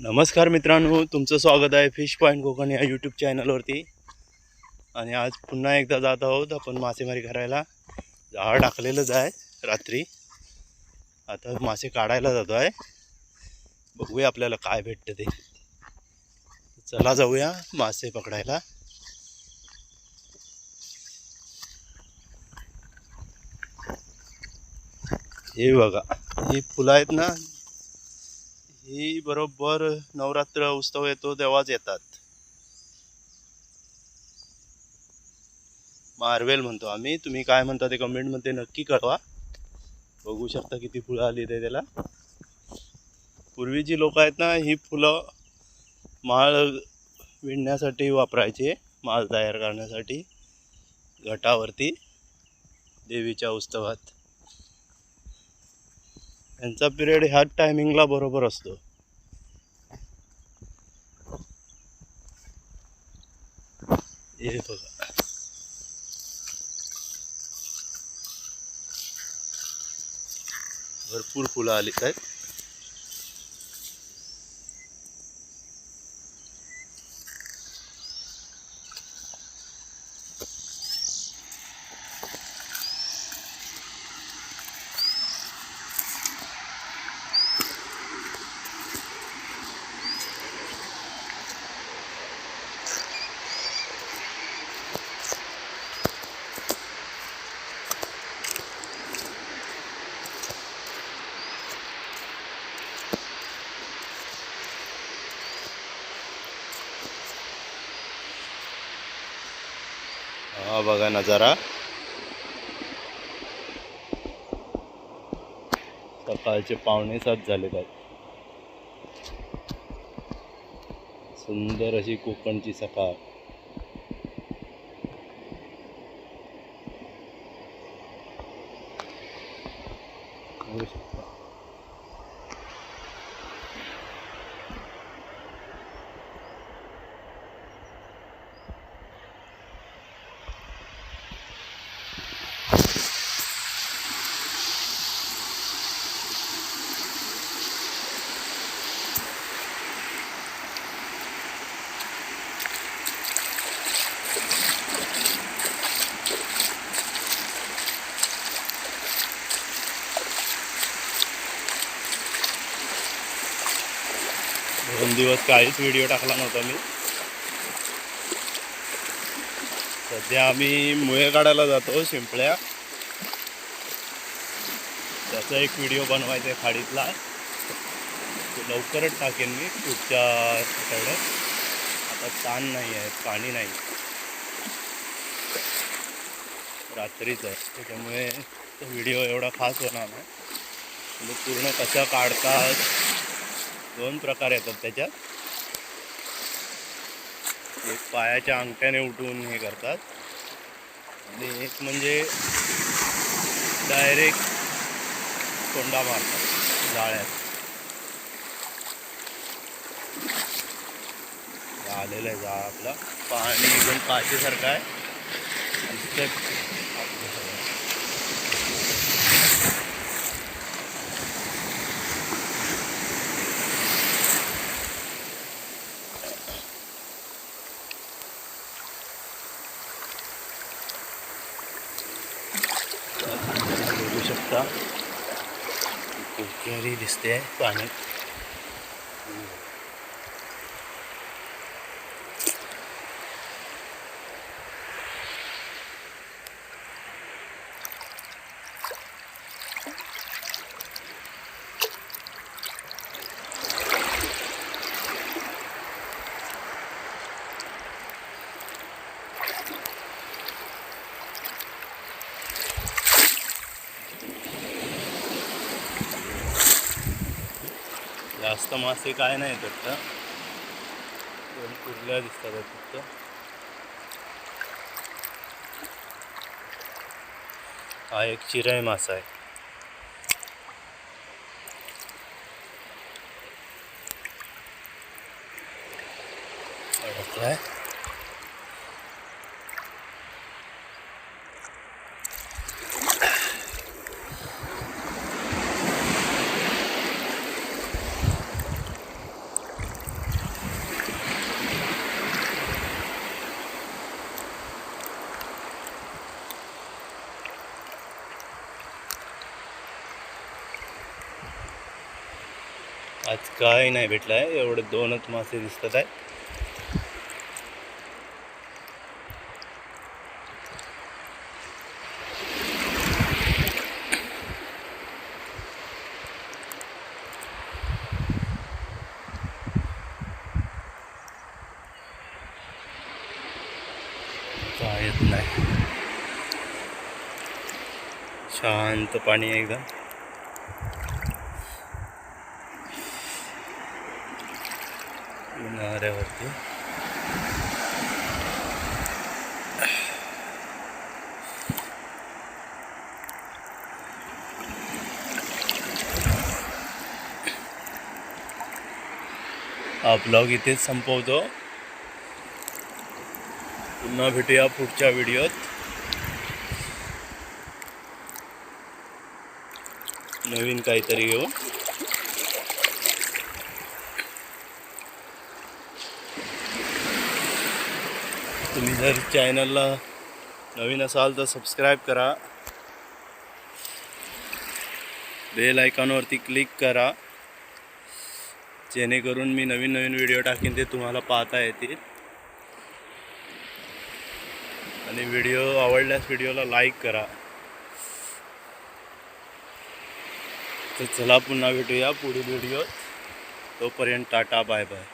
नमस्कार मित्रांनो तुमचं स्वागत आहे फिश पॉईंट कोकण या यूट्यूब चॅनलवरती आणि आज पुन्हा एकदा जात आहोत आपण मासेमारी करायला. जाळ टाकलेलंच आहे रात्री. आता मासे काढायला जातो आहे. बघूया आपल्याला काय भेटतं ते. चला जाऊया मासे पकडायला. हे बघा ही फुलं आहेत ना ही बरोबर नवरात्र उत्सव येतो तेव्हाच येतात. मार्वेल म्हणतो आम्ही. तुम्ही काय म्हणता ते कमेंटमध्ये नक्की कळवा. बघू शकता किती फुलं आली ते त्याला. पूर्वी जी लोक आहेत ना ही फुलं माळ विणण्यासाठी वापरायचे माळ तयार करण्यासाठी घटावरती देवीच्या उत्सवात. यांचा पिरियड ह्या टायमिंगला बरोबर असतो. हे बघा. भरपूर फुलं आली आहेत हा बघा नजारा सकाळचे पावणे सात झाले आहेत सुंदर अशी कोकणची सकाळ दोन दिवस काहीच व्हिडिओ टाकला नव्हता मी. सध्या आम्ही मुळे काढायला जातो शिंपळ्या त्याचा एक व्हिडिओ बनवायचा आहे खाडीतला. लवकरच टाकेन मी पुढच्या आठवड्यात. आता ताण नाही आहे पाणी नाही. रात्रीच आहे त्याच्यामुळे तो व्हिडिओ एवढा खास होणार नाही. म्हणजे पूर्ण कसं काढतात दोन प्रकार येतात त्याच्यात. एक पायाच्या अंगठ्याने उठून हे करतात. आणि एक म्हणजे डायरेक्ट कोंडा मारतात जाळ्यात. आलेलं आहे जाळ आपला. पाणी एकदम काचेसारखं आहे नुसतं आपलं सगळं. बघू शकता कोकेरी दिसते पाण्यात जास्त मासे काय नाही फक्त. दोन कुर्ल्या दिसतात फक्त. हा एक चिराय मासा आहे. काय आज काय नाही भेटलं आहे एवढे दोनच मासे दिसतात आहे येत नाही. शांत पाणी एकदम. किनाऱ्यावरती. हा ब्लॉग इथेच संपवतो. पुन्हा भेटूया पुढच्या व्हिडिओत. नवीन काहीतरी घेऊन. तुम्ही जर चॅनलला नवीन असाल तर सबस्क्राईब करा. बेल आयकॉनवरती क्लिक करा. जेणेकरून मी नवीन नवीन व्हिडिओ टाकीन ते तुम्हाला पाहता येतील. आणि व्हिडिओ आवडल्यास व्हिडिओला लाईक करा. तर चला पुन्हा भेटूया पुढील व्हिडिओ तोपर्यंत टाटा बाय बाय